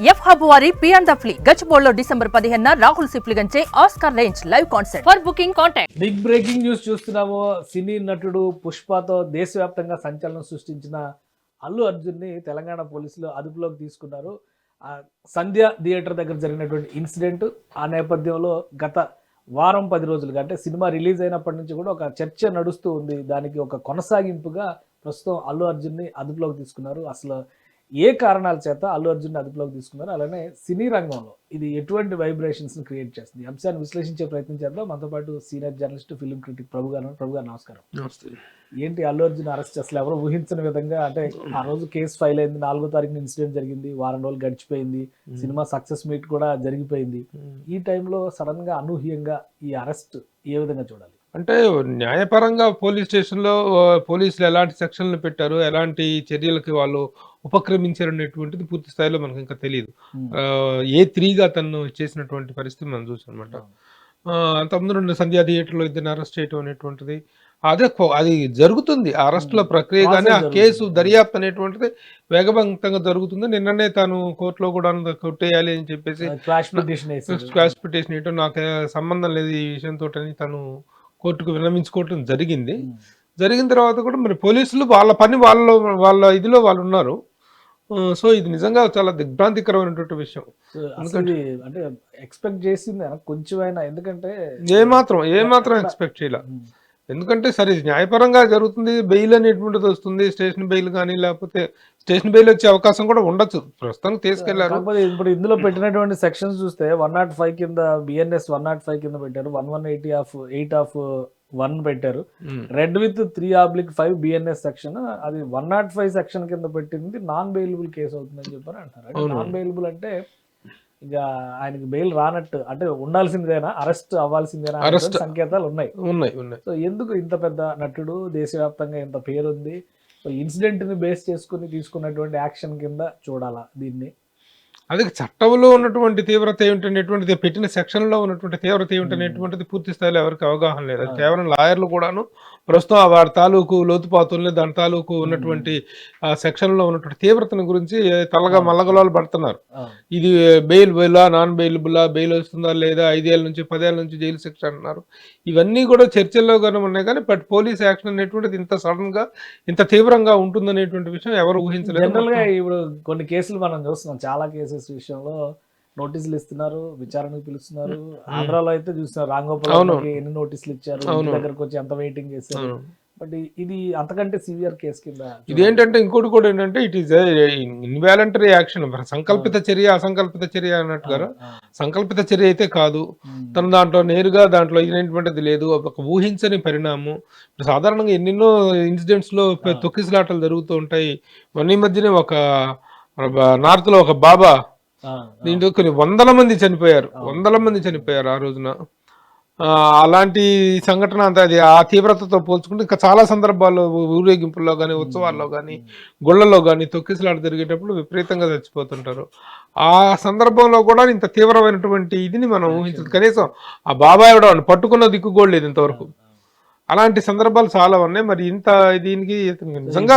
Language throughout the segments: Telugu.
ఎఫ్ హబ్ వారి పియాన్ ద ఫ్లీ గచ్చిబోల్లో డిసెంబర్ పదిహేన Rahul సిప్లిగంచే Oscar range live concert. For booking contact. Big breaking news చూస్తున్నాము సినీ నటుడు పుష్పతో దేశవ్యాప్తంగా సంచలనం సృష్టించిన అల్లు అర్జున్ని తెలంగాణ పోలీసులు అదుపులోకి తీసుకున్నారు. ఆ సంధ్య థియేటర్ దగ్గర జరిగినటువంటి ఇన్సిడెంట్ ఆ నేపథ్యంలో గత వారం పది రోజులుగా అంటే సినిమా రిలీజ్ అయినప్పటి నుంచి కూడా ఒక చర్చ నడుస్తూ ఉంది. దానికి ఒక కొనసాగింపుగా ప్రస్తుతం అల్లు అర్జున్ని అదుపులోకి తీసుకున్నారు. అసలు ఏ కారణాల చేత అల్లు అర్జున్ అదుపులోకి తీసుకున్నారు అలానే సినీ రంగంలో ఇది ఎటువంటి వైబ్రేషన్స్ క్రియేట్ చేస్తుంది? అంశాన్ని విశ్లేషించే ప్రయత్నం చేద్దాం. మనతో పాటు senior journalist film critic Prabhu గారు ప్రభు గారు నమస్కారం. ఏంటి అల్లు అర్జున్ అరెస్ట్ అసలు ఎవరు ఊహించని విధంగా అంటే ఆ రోజు కేసు ఫైల్ అయింది నాలుగో తారీఖున ఇన్సిడెంట్ జరిగింది వారం రోజులు గడిచిపోయింది సినిమా సక్సెస్ మీట్ కూడా జరిగిపోయింది. ఈ టైంలో సడన్గా అనూహ్యంగా ఈ అరెస్ట్ ఏ విధంగా చూడాలి? అంటే న్యాయపరంగా పోలీస్ స్టేషన్లో పోలీసులు ఎలాంటి సెక్షన్లు పెట్టారు? ఎలాంటి చర్యలకి వాళ్ళు ఉపక్రమించారు అనేటువంటిది పూర్తి స్థాయిలో మనకు ఇంకా తెలియదు ఏ త్రీగా తను చేసినటువంటి పరిస్థితి మనం చూసాం అనమాట రెండు సంధ్యా థియేటర్లో ఇద్దరిని అరెస్ట్ చేయటం అనేటువంటిది అదే అది జరుగుతుంది. అరెస్టుల ప్రక్రియ కానీ ఆ కేసు. దర్యాప్తు అనేటువంటిది వేగవంతంగా జరుగుతుంది. నిన్ననే తాను కోర్టులో కూడా కొట్టేయాలి అని చెప్పేసి క్లాష్ పిటిషన్ నాకు సంబంధం లేదు ఈ విషయంతో తను కోర్టుకు విన్నవించుకోవటం జరిగింది. జరిగిన తర్వాత కూడా మరి పోలీసులు వాళ్ళ పని వాళ్ళ వాళ్ళ ఇదిలో వాళ్ళు ఉన్నారు. సో ఇది నిజంగా చాలా దిగ్భ్రాంతికరమైనటువంటి విషయం. అంటే ఎక్స్పెక్ట్ చేసింది కొంచెం అయినా ఎందుకంటే ఏ మాత్రం ఏ మాత్రం ఎక్కడ- ఎక్స్పెక్ట్ చేయాల. ఉమ్. ఎందుకంటే సరే న్యాయపరంగా జరుగుతుంది బెయిల్ అనేటువంటిది వస్తుంది స్టేషన్ బెయిల్ కానీ లేకపోతే స్టేషన్ బెయిల్ వచ్చే అవకాశం కూడా ఉండొచ్చు. ప్రస్తుతానికి తీసుకెళ్ళారు. ఇప్పుడు ఇందులో పెట్టినటువంటి సెక్షన్స్ చూస్తే వన్ నాట్ ఫైవ్ కింద బిఎన్ఎస్ వన్ నాట్ ఫైవ్ కింద పెట్టారు. One one eighty of eight of one పెట్టారు. Read with three oblique five BNS section అది వన్ నాట్ ఫైవ్ సెక్షన్ కింద పెట్టింది. నాన్ బెయిలబుల్ కేసు అవుతుందని చెప్పారు అంటారు. నాన్ బెయిలబుల్ అంటే ఇక ఆయనకి బెయిల్ రానట్టు. అంటే ఉండాల్సిందేనా? అరెస్ట్ అవ్వాల్సిందేనా? సంకేతాలు ఉన్నాయి. ఉన్నాయి ఉన్నాయి. సో ఎందుకు ఇంత పెద్ద నటుడు దేశవ్యాప్తంగా ఇంత పేరుంది? సో ఇన్సిడెంట్ని బేస్ చేసుకుని తీసుకున్నటువంటి యాక్షన్ కింద చూడాలా దీన్ని? అది చట్టంలో ఉన్నటువంటి తీవ్రత ఏమిటనేటువంటిది పెట్టిన సెక్షన్లో ఉన్నటువంటి తీవ్రత ఏమిటనేటువంటిది పూర్తి స్థాయిలో ఎవరికి అవగాహన లేదు. అది కేవలం లాయర్లు కూడాను ప్రస్తుతం వారి తాలూకు లోతుపాతుల్ని దాని తాలూకు ఉన్నటువంటి ఆ సెక్షన్లో ఉన్నటువంటి తీవ్రతను గురించి తలగా మల్లగలాలు పడుతున్నారు. ఇది బెయిల్ బెయిలా నాన్ బెయిలబులా బెయిల్ వస్తుందా లేదా ఐదేళ్ళ నుంచి పదేళ్ళ నుంచి జైలు శిక్ష అంటున్నారు. ఇవన్నీ కూడా చర్చల్లో కానీ ఉన్నాయి కానీ బట్ పోలీస్ యాక్షన్ అనేటువంటిది ఇంత సడన్గా ఇంత తీవ్రంగా ఉంటుందనేటువంటి విషయం ఎవరు ఊహించలేదు. జనరల్గా ఇప్పుడు కొన్ని కేసులు మనం చూస్తున్నాం. చాలా కేసెస్ విషయంలో నోటీసులు ఇస్తున్నారు విచారణకు పిలుస్తున్నారు. ఆంధ్రాలో అయితే చూస్తున్నారు రాంగోపాల్ అవును. వర్మకి ఎన్ని నోటీసులు ఇచ్చారు. దగ్గరకు వచ్చి ఎంత వెయిటింగ్ చేశారు. బట్ ఇది అంతకంటే సివియర్ కేసు కింద ఇదేంటంటే ఇంకోటి కూడా ఏంటంటే ఇట్ ఈస్ ఇన్వాలంటరీ యాక్షన్ సంకల్పిత చర్య అసంకల్పిత చర్య అన్నట్టుగా ఆ, సంకల్పిత చర్య అయితే కాదు. తను దాంట్లో నేరుగా దాంట్లో ఇదేంటిది లేదు. ఒక ఊహించని పరిణామం. ఇప్పుడు సాధారణంగా ఎన్నెన్నో ఇన్సిడెంట్స్లో పె- తొక్కిసలాటలు జరుగుతూ ఉంటాయి. మొన్న ఈ మధ్యనే ఒక నార్త్లో ఒక బాబా దీంట్లో కొన్ని వందల మంది చనిపోయారు. వందల మంది చనిపోయారు ఆ రోజున. అలాంటి సంఘటన అంతా అది ఆ తీవ్రతతో పోల్చుకుంటే ఇంకా చాలా సందర్భాల్లో ఊరేగింపుల్లో కానీ ఉత్సవాల్లో కానీ గుళ్ళల్లో కానీ తొక్కిసలాట జరిగేటప్పుడు విపరీతంగా చచ్చిపోతుంటారు. ఆ సందర్భంలో కూడా ఇంత తీవ్రమైనటువంటి ఇదిని మనం ఊహించదు కనీసం ఆ బాబాయ్ కూడా పట్టుకున్న దిక్కు కూడా లేదు ఇంతవరకు. అలాంటి సందర్భాలు చాలా ఉన్నాయి. మరి ఇంత దీనికి నిజంగా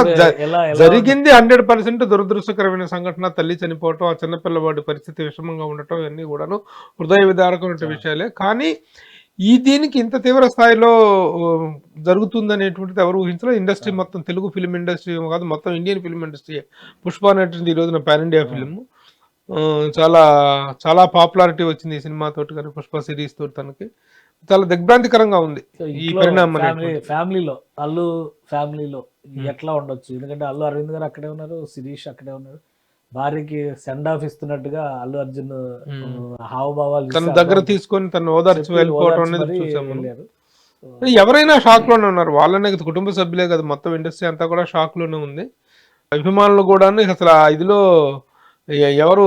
జరిగింది హండ్రెడ్ పర్సెంట్ దురదృష్టకరమైన సంఘటన తల్లి చనిపోవటం ఆ చిన్నపిల్లవాడి పరిస్థితి విషమంగా ఉండటం ఇవన్నీ కూడాను హృదయ విదారకమైన విషయాలే. కానీ ఈ దీనికి ఇంత తీవ్ర స్థాయిలో ఆ, జరుగుతుందనేటువంటిది ఎవరు ఊహించలేదు. ఇండస్ట్రీ మొత్తం తెలుగు ఫిలిం ఇండస్ట్రీ కాదు మొత్తం ఇండియన్ ఫిలిం ఇండస్ట్రీ పుష్ప అనేటువంటి ఈ రోజున పాన్ ఇండియా ఫిలిం చాలా చాలా పాపులారిటీ వచ్చింది ఈ సినిమా తోటి కానీ పుష్ప సిరీస్ తోటి తనకి. చాలా దిగ్భ్రాంతికరంగా ఉంది ఈ పరిణామం. ఫ్యామిలీలో అల్లు ఫ్యామిలీలో ఎట్లా ఉండొచ్చు? ఎందుకంటే అల్లు అరవింద్ గారు అక్కడే ఉన్నారు శిరీష్ అక్కడే ఉన్నారు. భార్యకి సెండ్ ఆఫ్ ఇస్తున్నట్టుగా అల్లు అర్జున్ హావభావాలు తన దగ్గర తీసుకొని తను ఓదార్చి వెళ్ళిపోవడం అనేది చూసాము. ఎవరైనా షాక్లోనే ఉన్నారు. వాళ్ళనే కదా కుటుంబ సభ్యులే కదా మొత్తం ఇండస్ట్రీ అంతా కూడా షాక్లోనే ఉంది. అభిమానులు కూడా అసలు ఇదిలో ఎవరు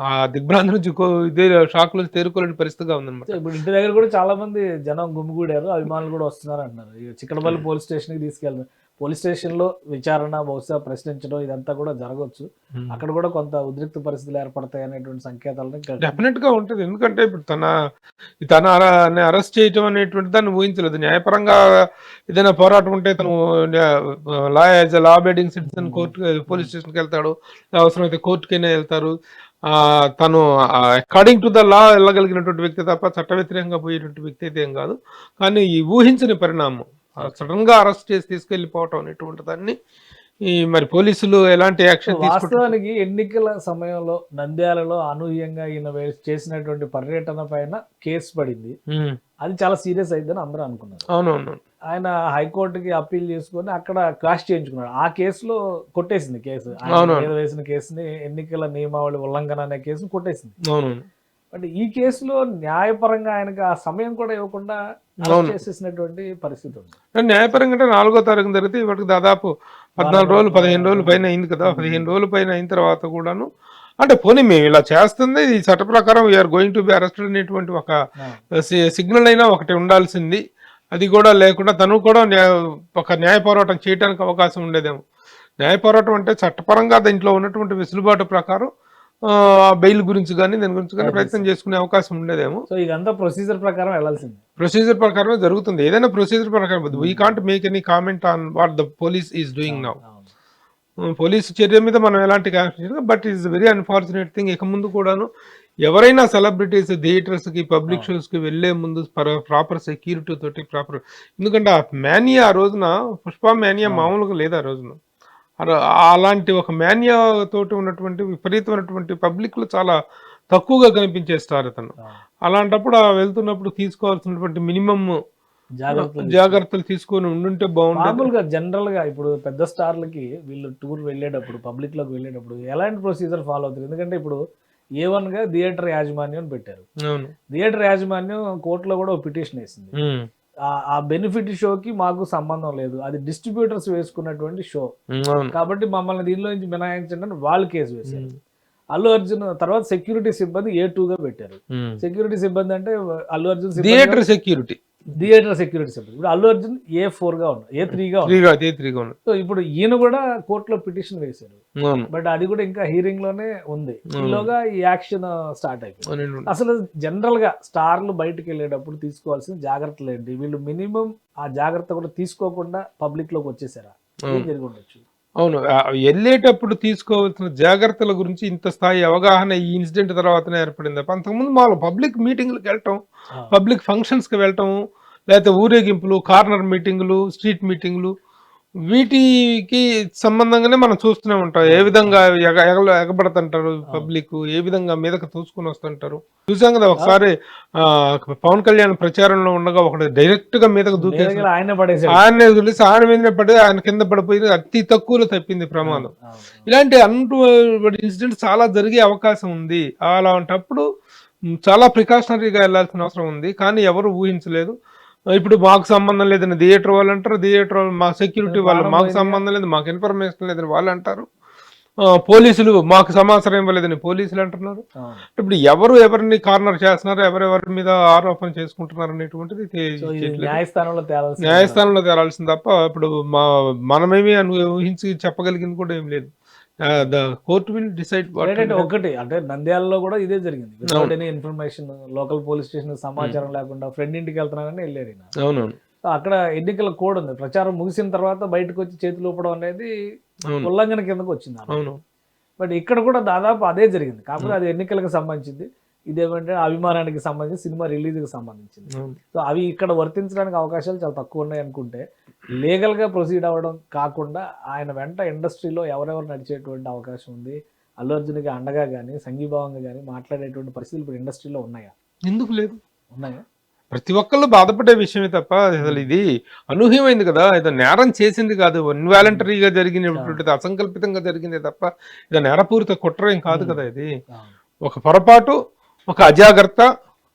ఆ దిగ్భ్రాంతి నుంచి ఇదే షాక్లో తేరుకోలేని పరిస్థితిగా ఉందన్నమాట. సో ఇప్పుడు ఇంటి దగ్గర కూడా చాలా మంది జనం గుమ్మిగూడారు అభిమానులు కూడా వస్తున్నారు అంటున్నారు చిక్కడపల్లి పోలీస్ స్టేషన్కి తీసుకెళ్ళారు పోలీస్ స్టేషన్లో విచారణ బహుశా ప్రశ్నించడం ఇదంతా కూడా జరగవచ్చు అక్కడ కూడా కొంత ఉద్రిక్త పరిస్థితులు ఏర్పడతాయి అనేటువంటి సంకేతాలను డెఫినెట్గా ఉంటుంది. ఎందుకంటే ఇప్పుడు తన తన అరెస్ట్ చేయటం అనేటువంటి దాన్ని ఊహించలేదు. న్యాయపరంగా ఏదైనా పోరాటం ఉంటే తను law as law abiding citizen court police స్టేషన్కి వెళ్తాడు. అవసరమైతే కోర్టుకైనా వెళ్తారు. ఆ, తను అకార్డింగ్ టు ద లా వెళ్ళగలిగినటువంటి వ్యక్తి తప్ప చట్ట వ్యతిరేకంగా పోయేటువంటి వ్యక్తి అయితే ఏం కాదు. కానీ ఈ ఊహించని పరిణామం సడన్గా అరెస్ట్ చేసి తీసుకెళ్ళిపోవటం అనేటువంటి దాన్ని ఈ మరి పోలీసులు ఎలాంటి యాక్షన్ వాస్తవానికి ఎన్నికల సమయంలో నంద్యాలలో అనూహ్యంగా ఈయన చేసినటువంటి పర్యటన పైన కేసు పడింది. అది చాలా సీరియస్ అయిందని అందరూ అనుకున్నారు. అవునవును ఆయన హైకోర్టుకి అప్పీల్ చేసుకొని అక్కడ క్రాష్ చేయించుకున్నాడు. ఆ కేసులో కొట్టేసింది కేసు. ఆయన అవునవును. మీద వేసిన కేసుని ఎన్నికల నియమావళి ఉల్లంఘన అనే కేసుని కొట్టేసింది. బట్ ఈ కేసులో న్యాయపరంగా ఆయనకి ఆ సమయం కూడా ఇవ్వకుండా. చేసేసినటువంటి పరిస్థితి ఉంది న్యాయపరంగా అంటే నాలుగో తారీఖు జరిగితే ఇప్పటికి దాదాపు పద్నాలుగు రోజులు పదిహేను రోజులు పైన అయింది కదా పదిహేను రోజుల పైన అయిన తర్వాత కూడాను అంటే పోనీ మేము ఇలా చేస్తుంది ఈ చట్ట ప్రకారం we're going to be arrested అనేటువంటి ఒక. సిగ్నల్ అయినా ఒకటి ఉండాల్సింది అది కూడా లేకుండా తను కూడా ఒక న్యాయ పోరాటం చేయడానికి అవకాశం ఉండేదేమో న్యాయ పోరాటం అంటే చట్టపరంగా దీంట్లో ఉన్నటువంటి వెసులుబాటు ప్రకారం బెయిల్ గురించి కానీ దాని గురించి కానీ ప్రయత్నం చేసుకునే అవకాశం ఉండేదేమో. సో ఇదంతా ప్రొసీజర్ ప్రకారం వెళ్ళాల్సింది. ప్రొసీజర్ ప్రకారమే జరుగుతుంది. ఏదైనా ప్రొసీజర్ ప్రకారం we can't make any comment on what the police is doing now. Police చర్య మీద మనం ఎలాంటి but is very unfortunate thing ఇక ముందు కూడాను ఎవరైనా సెలబ్రిటీస్ థియేటర్స్కి పబ్లిక్ షోస్కి వెళ్ళే ముందు ప్రాపర్ సెక్యూరిటీ తోటి ప్రాపర్ ఎందుకంటే ఆ మేనియా ఆ రోజున పుష్ప మేనియా మామూలుగా లేదు ఆ రోజున? అలాంటి ఒక మేనియా తోటి ఉన్నటువంటి విపరీతమైనటువంటి పబ్లిక్లో చాలా తక్కువగా కనిపించే స్టార్ అతను. అలాంటప్పుడు ఆ వెళ్తున్నప్పుడు తీసుకోవాల్సినటువంటి మినిమం జాగ్రత్తలు జాగ్రత్తలు తీసుకొని ఉండుంటే మామూలుగా జనరల్గా ఇప్పుడు పెద్ద స్టార్లకి వీళ్ళు టూర్ వెళ్ళేటప్పుడు పబ్లిక్లోకి వెళ్ళేటప్పుడు ఎలాంటి ప్రొసీజర్ ఫాలో అవుతారు? ఎందుకంటే ఇప్పుడు ఏ వన్గా థియేటర్ యాజమాన్యం పెట్టారు. థియేటర్ యాజమాన్యం కోర్టులో కూడా పిటిషన్ వేసింది. ఆ- బెనిఫిట్ షోకి మాకు సంబంధం లేదు. అది డిస్ట్రిబ్యూటర్స్ వేసుకున్నటువంటి షో కాబట్టి మమ్మల్ని దీనిలో నుంచి మినహాయించండి అని వాళ్ళు కేసు వేశారు. అల్లు అర్జున్ తర్వాత సెక్యూరిటీ సిబ్బంది ఏ టూ గా పెట్టారు. సెక్యూరిటీ సిబ్బంది అంటే అల్లు అర్జున్ సిబ్బంది థియేటర్ సెక్యూరిటీ థియేటర్ సెక్యూరిటీ సిబ్బంది ఇప్పుడు అల్లు అర్జున్ ఏ ఫోర్గా ఉన్నారు ఏ త్రీగా ఉంది సో ఇప్పుడు ఈయన కూడా కోర్టులో పిటిషన్ వేశారు అవును. బట్ అది కూడా ఇంకా హీరింగ్లోనే ఉంది. ఈలోగా ఈ యాక్షన్ స్టార్ట్ అయిపోయింది. అసలు జనరల్గా స్టార్లు బయటకు వెళ్ళేటప్పుడు తీసుకోవాల్సిన జాగ్రత్తలు ఏంటి? వీళ్ళు మినిమం ఆ జాగ్రత్త కూడా తీసుకోకుండా పబ్లిక్లోకి వచ్చేసారా? ఏం జరిగి ఉండొచ్చు? అవును. వెళ్ళేటప్పుడు తీసుకోవాల్సిన జాగ్రత్తల గురించి ఇంత స్థాయి అవగాహన ఈ ఇన్సిడెంట్ తర్వాతనే ఏర్పడింది తప్ప అంతకుముందు మామూలు పబ్లిక్ మీటింగ్లకు వెళ్ళటం పబ్లిక్ ఫంక్షన్స్కి వెళ్ళటం లేకపోతే ఊరేగింపులు కార్నర్ మీటింగులు స్ట్రీట్ మీటింగులు వీటికి సంబంధంగానే మనం చూస్తూనే ఉంటాం. ఏ విధంగా ఎగ ఎగల- ఎగబడుతుంటారు పబ్లిక్? ఏ విధంగా మీదకి తోసుకొని వస్తుంటారు? చూసాం కదా ఒకసారి ఆ, పవన్ కళ్యాణ్ ప్రచారంలో ఉండగా ఒకటి డైరెక్ట్గా మీదకి దూకేసి ఆయన ఆయన ఆయన మీద పడి ఆయన కింద పడిపోయి అతి తక్కువలో తప్పింది ప్రమాదం. ఇలాంటి అంటు ఇన్సిడెంట్ చాలా జరిగే అవకాశం ఉంది. అలాంటప్పుడు చాలా ప్రికాషనరీగా వెళ్ళాల్సిన అవసరం ఉంది. కానీ ఎవరు ఊహించలేదు. ఇప్పుడు మాకు సంబంధం లేదని థియేటర్ వాళ్ళు అంటారు థియేటర్ వాళ్ళు మా సెక్యూరిటీ వాళ్ళు మాకు సంబంధం లేదు మాకు ఇన్ఫర్మేషన్ లేదని వాళ్ళు అంటారు పోలీసులు మాకు సమాచారం ఇవ్వలేదని పోలీసులు అంటున్నారు. ఇప్పుడు ఎవరు ఎవరిని కార్నర్ చేస్తున్నారు ఎవరెవరి మీద ఆరోపణ చేసుకుంటున్నారు అనేటువంటిది. న్యాయస్థానంలో తేలాల్సింది తప్ప ఇప్పుడు మా మనమేమి అను ఊహించి చెప్పగలిగింది కూడా ఏం లేదు ద కోర్ట్ విల్ డిసైడ్ ఒకటి అంటే నంద్యాలలో కూడా ఇదే జరిగింది. Without any information local police station సమాచారం లేకుండా ఫ్రెండ్ ఇంటికి వెళ్తున్నానని వెళ్ళారు. అవునవును. సో అక్కడ ఎన్నికల కోడ్ ఉంది. ప్రచారం ముగిసిన తర్వాత బయటకు వచ్చి చేతులు ఊపడం అనేది అవును. ఉల్లంఘన కిందకు వచ్చింది. అవును. బట్ ఇక్కడ కూడా దాదాపు అదే జరిగింది. కాకపోతే అది ఎన్నికలకు సంబంధించింది. ఇదేమంటే అభిమానానికి సంబంధించి సినిమా రిలీజ్కి సంబంధించింది. సో అవి ఇక్కడ వర్తించడానికి అవకాశాలు చాలా తక్కువ ఉన్నాయి అనుకుంటే లీగల్గా ప్రొసీడ్ అవ్వడం కాకుండా ఆయన వెంట ఇండస్ట్రీలో ఎవరెవరు నడిచేటువంటి అవకాశం ఉంది అల్లు అర్జున్కి అండగా కానీ సంఘీభావంగా కానీ మాట్లాడేటువంటి పరిస్థితులు ఇప్పుడు ఇండస్ట్రీలో ఉన్నాయా? ఎందుకు లేదు. ఉన్నాయా? ప్రతి ఒక్కళ్ళు బాధపడే విషయమే తప్ప అసలు ఇది అనూహ్యమైంది కదా ఇది నేరం చేసింది కాదు ఇన్వాలంటరీగా జరిగినటువంటిది అసంకల్పితంగా జరిగింది తప్ప ఇది నేరపూరిత కుట్ర ఏం కాదు కదా ఇది. ఒక పొరపాటు ఒక అజాగ్రత్త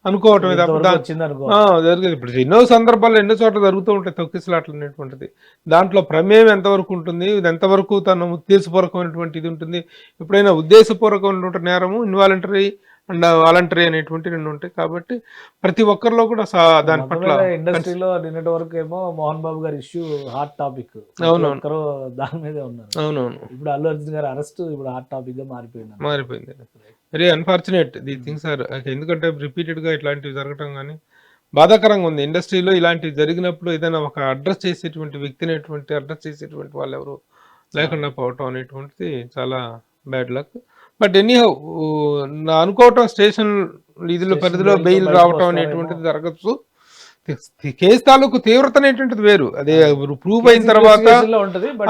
అనుకోవటమే తప్ప ఇంతవరకు దా- వచ్చింది అనుకో. ఆ, జరిగేది ఇప్పుడు ఎన్నో సందర్భాల్లో ఎన్నో చోట్ల జరుగుతూ ఉంటాయి తొక్కిసలాట్లు అనేటువంటిది దాంట్లో ప్రమేయం ఎంతవరకు ఉంటుంది? ఇది ఎంతవరకు తన ఉద్దేశపూర్వకమైనటువంటి ఇది ఉంటుంది? ఎప్పుడైనా ఉద్దేశపూర్వకమైనటువంటి నేరము ఇన్వాలంటరీ అండ్ వాలంటరీ అనేటువంటి రెండు ఉంటాయి. కాబట్టి ప్రతి ఒక్కరిలో కూడా దాని పట్ల ఇండస్ట్రీలో నిన్నటి వరకు ఏమో మోహన్ బాబు గారి ఇష్యూ హాట్ టాపిక్ అవునవును. దాని మీదే ఉన్నారు. అవునవును. ఇప్పుడు అల్లు అర్జున్ గారి అరెస్ట్ ఇప్పుడు హాట్ టాపిక్గా మారిపోయింది. మారిపోయింది. Very unfortunate the things are ఎందుకంటే రిపీటెడ్గా ఇట్లాంటివి జరగటం కానీ బాధాకరంగా ఉంది. ఇండస్ట్రీలో ఇలాంటివి జరిగినప్పుడు ఏదైనా ఒక అడ్రస్ చేసేటువంటి వ్యక్తినేటువంటి అడ్రస్ చేసేటువంటి వాళ్ళు ఎవరు లేకుండా పోవటం అనేటువంటిది చాలా బ్యాడ్ లక్ బట్ ఎనీహౌ నా అనుకోవటం స్టేషన్ ఇదిలో పరిధిలో బెయిల్ రావటం. అనేటువంటిది జరగచ్చు. కేసు తాలూకు తీవ్రత అనేటువంటిది వేరు. అదే ప్రూవ్ అయిన తర్వాత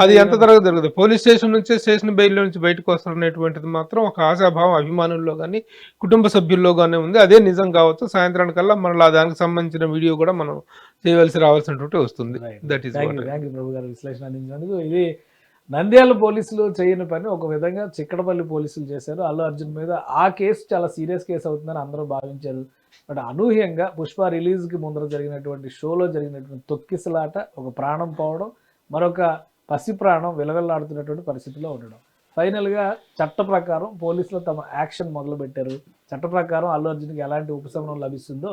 అది ఎంత జరగదు జరగదు పోలీస్ స్టేషన్ నుంచి స్టేషన్ బెయిల్ నుంచి బయటకు వస్తారనేటువంటిది మాత్రం ఒక ఆశాభావం అభిమానుల్లో కానీ కుటుంబ సభ్యుల్లో కానీ ఉంది. అదే నిజం కావచ్చు. సాయంత్రానికల్లా మళ్ళీ దానికి సంబంధించిన వీడియో కూడా మనం చేయవలసి రావాల్సినటువంటి వస్తుంది. దట్ ఈస్ విశ్లేషణ అందించినందుకు. ఇది నంద్యాల పోలీసులు చేయని పని ఒక విధంగా చిక్కడపల్లి పోలీసులు చేశారు. అల్లు అర్జున్ మీద ఆ కేసు చాలా సీరియస్ కేసు అవుతుందని అందరూ భావించారు. బట్ అనూహ్యంగా పుష్ప రిలీజ్కి ముందర జరిగినటువంటి షోలో జరిగినటువంటి తొక్కిసలాట ఒక ప్రాణం పోవడం మరొక పసి ప్రాణం విలవెల్లాడుతున్నటువంటి పరిస్థితిలో ఉండడం. ఫైనల్గా చట్ట ప్రకారం పోలీసులు తమ యాక్షన్ మొదలుపెట్టారు. చట్ట ప్రకారం అల్లు అర్జున్కి ఎలాంటి ఉపశమనం లభిస్తుందో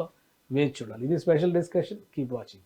వేచి చూడాలి. ఇది స్పెషల్ డిస్కషన్. Keep watching.